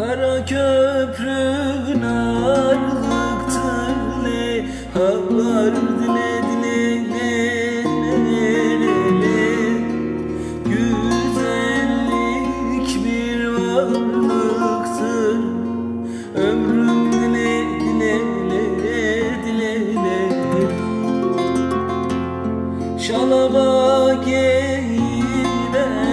öprün ağırlıktır le Havar dile dile le le le le Güzellik bir varlıktır. Ömrüm dile dile le dile le Şalaba giyinenlerle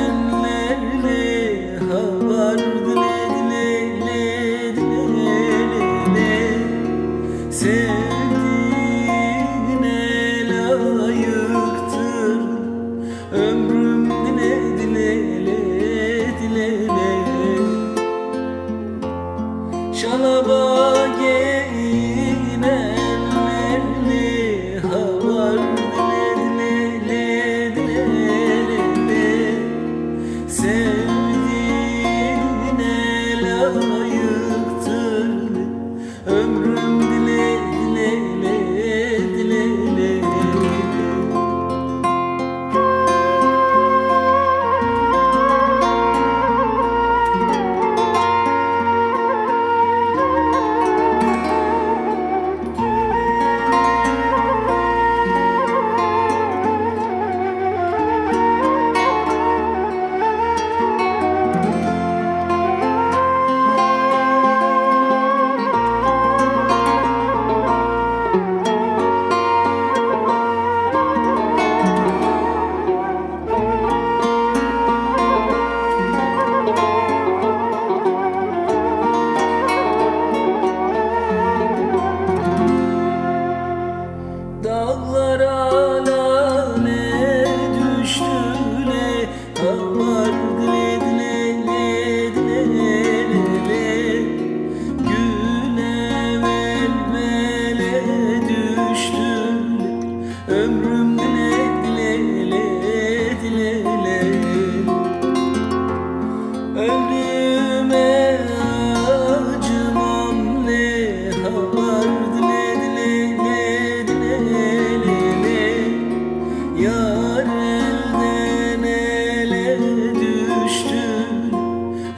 Dağlara lale düştüle Havar dile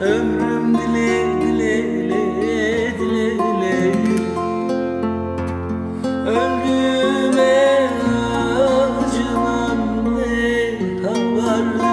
Ömrüm dile dile le dile le Öldüğüme acımam ne Havar